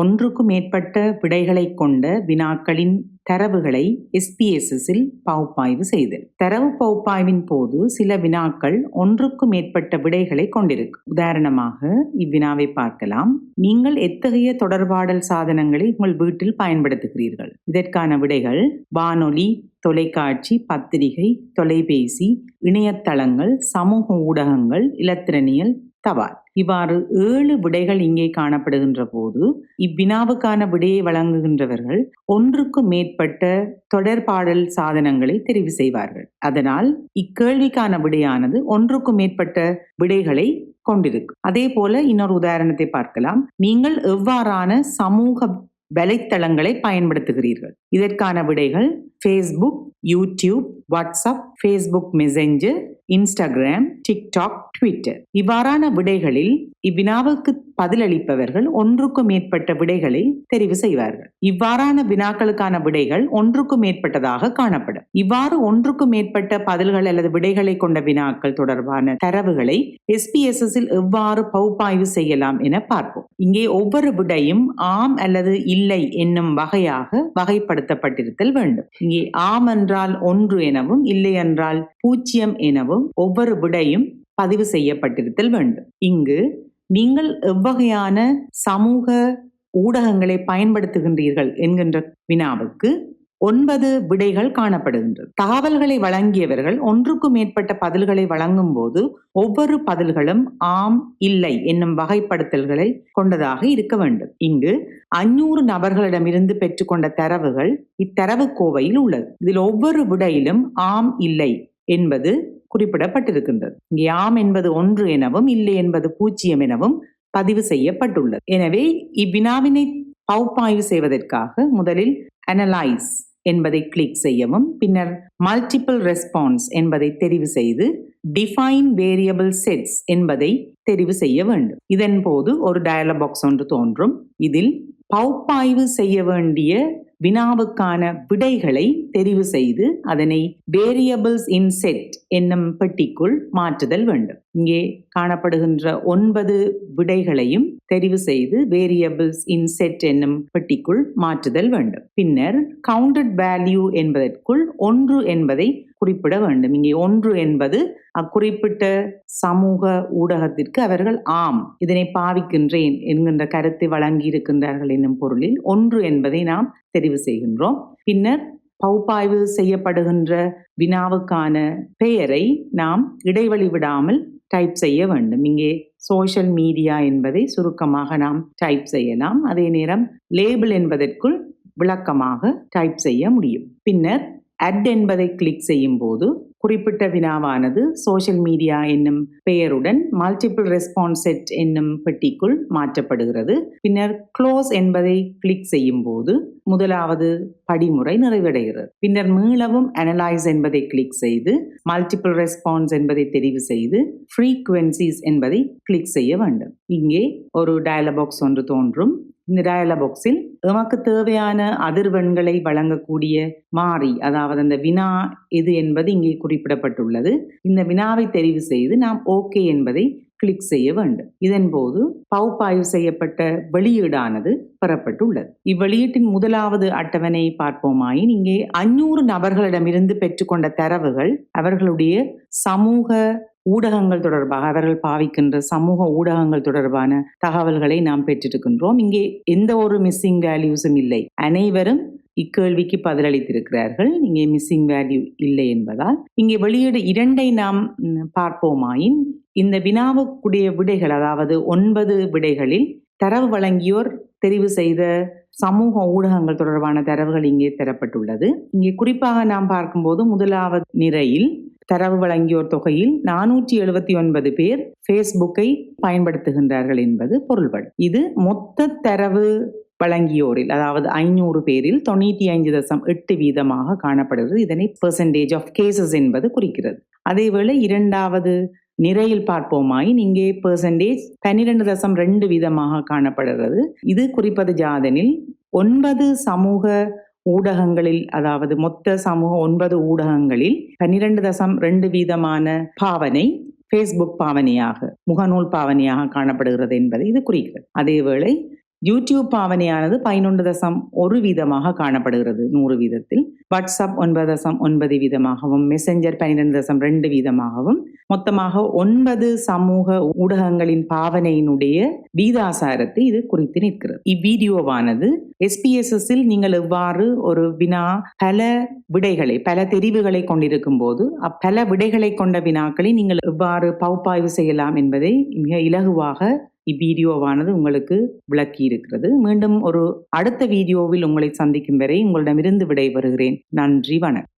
ஒன்றுக்கும் மேற்பட்ட விடைகளை கொண்ட வினாக்களின் தரவுகளை எஸ்பிஎஸ்எஸில் பகுப்பாய்வு செய்தல் தரவு பகுப்பாய்வின் போது சில வினாக்கள் ஒன்றுக்கும் மேற்பட்ட விடைகளை கொண்டிருக்கும் உதாரணமாக இவ்வினாவை பார்க்கலாம். நீங்கள் எத்தகைய தொடர்பாடல் சாதனங்களை உங்கள் வீட்டில் பயன்படுத்துகிறீர்கள்? இதற்கான விடைகள் வானொலி தொலைக்காட்சி பத்திரிகை தொலைபேசி இணையதளங்கள் சமூக ஊடகங்கள் இலத்திரனியல் தவால் இவ்வாறு ஏழு விடைகள் இங்கே காணப்படுகின்ற போது இவ்வினாவுக்கான விடையை வழங்குகின்றவர்கள் ஒன்றுக்கு மேற்பட்ட தொடர்பாடல் சாதனங்களை தெரிவு செய்வார்கள். அதனால் இக்கேள்விக்கான விடையானது ஒன்றுக்கு மேற்பட்ட விடைகளை கொண்டிருக்கும். அதே போல இன்னொரு உதாரணத்தை பார்க்கலாம். நீங்கள் எவ்வாறான சமூக வலைத்தளங்களை பயன்படுத்துகிறீர்கள். இதற்கான விடைகள் Facebook YouTube WhatsApp Facebook Messenger Instagram TikTok Twitter இவ்வாறான விடைகளில் இவ்வினாவுக்கு பதிலளிப்பவர்கள் ஒன்றுக்கும் மேற்பட்ட விடைகளை தெரிவு செய்வார்கள். இவ்வாறான வினாக்களுக்கான விடைகள் ஒன்றுக்கும் மேற்பட்டதாக காணப்படும். இவ்வாறு ஒன்றுக்கும் மேற்பட்ட பதில்கள் அல்லது விடைகளை கொண்ட வினாக்கள் தொடர்பான தரவுகளை எஸ்பிஎஸ்எஸ் இல் எவ்வாறு பகுப்பாய்வு செய்யலாம் என பார்ப்போம். இங்கே ஒவ்வொரு விடையும் ஆம் அல்லது இல்லை என்னும் வகையாக வகைப்படுத்தப்பட்டிருத்தல் வேண்டும். இங்கே ஆம் என்றால் ஒன்று எனவும் இல்லை என்றால் பூஜ்ஜியம் எனவும் ஒவ்வொரு விடையும் பதிவு செய்யப்பட்டிருத்தல் வேண்டும். இங்கு நீங்கள் எவ்வகையான சமூக ஊடகங்களை பயன்படுத்துகின்றீர்கள் என்கின்ற வினாவுக்கு ஒன்பது விடைகள் காணப்படுகின்றது. தகவல்களை வழங்கியவர்கள் ஒன்றுக்கும் மேற்பட்ட பதில்களை வழங்கும் போது ஒவ்வொரு பதில்களும் ஆம் இல்லை என்னும் வகைப்படுத்தல்களை கொண்டதாக இருக்க வேண்டும். இங்கு அஞ்சூறு நபர்களிடமிருந்து பெற்றுக்கொண்ட தரவுகள் இத்தரவு கோவையில் உள்ளது. இதில் ஒவ்வொரு விடையிலும் ஆம் இல்லை என்பது குறிப்பிடப்பட்டிருக்கின்றது. யாம் என்பது ஒன்று எனவும் இல்லை என்பது பூஜ்ஜியம் எனவும் பதிவு செய்யப்பட்டுள்ளது. எனவே இவ்வினாவினை பகுப்பாய்வு செய்வதற்காக முதலில் அனலைஸ் என்பதை கிளிக் செய்யவும் பின்னர் மல்டிபிள் ரெஸ்பான்ஸ் என்பதை தெரிவு செய்து டிஃபைன் வேரியபிள் செட்ஸ் என்பதை தெரிவு செய்ய வேண்டும். இதன் போது ஒரு டயலாக் பாக்ஸ் ஒன்று தோன்றும். இதில் பகுப்பாய்வு செய்ய வேண்டிய வினாவுக்கான விடைகளை தெரிவு செய்து அதனை வேரியபிள்ஸ் இன் செட் என்னும் பெட்டிக்குள் மாற்றுதல் வேண்டும். இங்கே காணப்படுகின்ற ஒன்பது விடைகளையும் தெரிவு செய்து வேரியபிள்ஸ் இன் செட் என்னும் பெட்டிக்குள் மாற்றுதல் வேண்டும். பின்னர் கவுண்டட் வேல்யூ என்பதற்குள் ஒன்று என்பதை குறிப்பிட வேண்டும். இங்கே ஒன்று என்பது அக்குறிப்பிட்ட சமூக ஊடகத்திற்கு அவர்கள் ஆம் இதனை பாவிக்கின்றேன் என்கின்ற கருத்தை வழங்கி இருக்கின்றார்கள் என்னும் பொருளில் ஒன்று என்பதை நாம் தெரிவு செய்கின்றோம். பின்னர் பகுப்பாய்வு செய்யப்படுகின்ற வினாவுக்கான பெயரை நாம் இடைவெளி விடாமல் டைப் செய்ய வேண்டும். இங்கே சோஷியல் மீடியா என்பதை சுருக்கமாக நாம் டைப் செய்யலாம். அதே நேரம் லேபிள் என்பதற்குள் விளக்கமாக டைப் செய்ய முடியும். பின்னர் அட் என்பதை கிளிக் செய்யும் போது குறிப்பிட்ட வினாவானது சோஷியல் மீடியா என்னும் பெயருடன் மல்டிபிள் ரெஸ்பான்ஸ் செட் என்னும் பெட்டிக்குள் மாற்றப்படுகிறது. பின்னர் க்ளோஸ் என்பதை கிளிக் செய்யும் போது முதலாவது படிமுறை நிறைவடைகிறது. பின்னர் மீளவும் அனலைஸ் என்பதை கிளிக் செய்து மல்டிபிள் ரெஸ்பான்ஸ் என்பதை தெரிவு செய்து ஃப்ரீக்குவென்சிஸ் என்பதை கிளிக் செய்ய வேண்டும். இங்கே ஒரு டயலபாக்ஸ் ஒன்று தோன்றும். இந்த டயலாக் பாக்ஸில் எமக்கு தேவையான அதிர்வெண்களை வழங்கக்கூடிய மாறி அதாவது அந்த வினா எது என்பது இங்கே குறிப்பிடப்பட்டுள்ளது. இந்த வினாவை தெரிவு செய்து நாம் ஓகே என்பதை கிளிக் செய்ய வேண்டும். இதன் போது பகுப்பாய்வு செய்யப்பட்ட வெளியீடானது பெறப்பட்டுள்ளது. இவ்வெளியீட்டின் முதலாவது அட்டவணை பார்ப்போமாயின் இங்கே அஞ்சூறு நபர்களிடமிருந்து பெற்றுக்கொண்ட தரவுகள் அவர்களுடைய சமூக ஊடகங்கள் தொடர்பாக அவர்கள் பாவிக்கின்ற சமூக ஊடகங்கள் தொடர்பான தகவல்களை நாம் பெற்றிருக்கின்றோம். இங்கே எந்த ஒரு மிஸ்ஸிங் வேல்யூஸும் இல்லை. அனைவரும் இக்கேள்விக்கு பதிலளித்திருக்கிறார்கள். இங்கே மிஸ்ஸிங் வேல்யூ இல்லை என்பதால். இங்கே வெளியீடு இரண்டை நாம் பார்ப்போமாயின் இந்த வினாவுக்குடைய விடைகள் அதாவது ஒன்பது விடைகளில் தரவு வழங்கியோர் தெரிவு செய்த சமூக ஊடகங்கள் தொடர்பான தரவுகள் இங்கே தரப்பட்டுள்ளது. இங்கே குறிப்பாக நாம் பார்க்கும்போது முதலாவது நிறையில் தரவு வழங்கியோர் தொகையில் நானூற்றி எழுபத்தி ஒன்பது பேர் ஃபேஸ்புக்கை பயன்படுத்துகின்றார்கள் என்பது பொருள்படும் இது மொத்த தரவு வழங்கியோரில் அதாவது ஐநூறு பேரில் தொண்ணூற்றி ஐந்து தசம் எட்டு வீதமாக காணப்படுகிறது. இதனை பெர்சன்டேஜ் ஆஃப் கேசஸ் என்பது குறிக்கிறது. அதேவேளை இரண்டாவது நிறையில் பார்ப்போமாயின் இங்கே பெர்சன்டேஜ் பன்னிரண்டு தசம் ரெண்டு வீதமாக காணப்படுகிறது. இது குறிப்பது ஜாதனில் ஒன்பது சமூக ஊடகங்களில் அதாவது மொத்த சமூக ஒன்பது ஊடகங்களில் பன்னிரண்டு தசம் ரெண்டு வீதமான பாவனை ஃபேஸ்புக் பாவனையாக முகநூல் பாவனையாக காணப்படுகிறது என்பதை இது குறிக்கிறது. அதேவேளை யூடியூப் பாவனையானது பதினொன்று தசம் ஒரு வீதமாக காணப்படுகிறது. நூறு வீதத்தில். வாட்ஸ்அப் ஒன்பது தசம் ஒன்பது வீதமாகவும் மெசஞ்சர் பன்னிரெண்டு தசம் ரெண்டு வீதமாகவும் மொத்தமாக ஒன்பது சமூக ஊடகங்களின் பாவனையினுடைய வீதாசாரத்தை இது குறித்து நிற்கிறது. இவ்வீடியோவானது எஸ்பிஎஸ்எஸ்ஸில் நீங்கள் எவ்வாறு ஒரு வினா பல விடைகளை பல தெரிவுகளை கொண்டிருக்கும் போது அப்பல விடைகளை கொண்ட வினாக்களை நீங்கள் எவ்வாறு பகுப்பாய்வு செய்யலாம் என்பதை மிக இலகுவாக இவ்வீடியோவானது உங்களுக்கு விளக்கி இருக்கிறது மீண்டும் ஒரு அடுத்த வீடியோவில் உங்களை சந்திக்கும் வரை உங்களிடமிருந்து விடை வருகிறேன் நன்றி வணக்கம்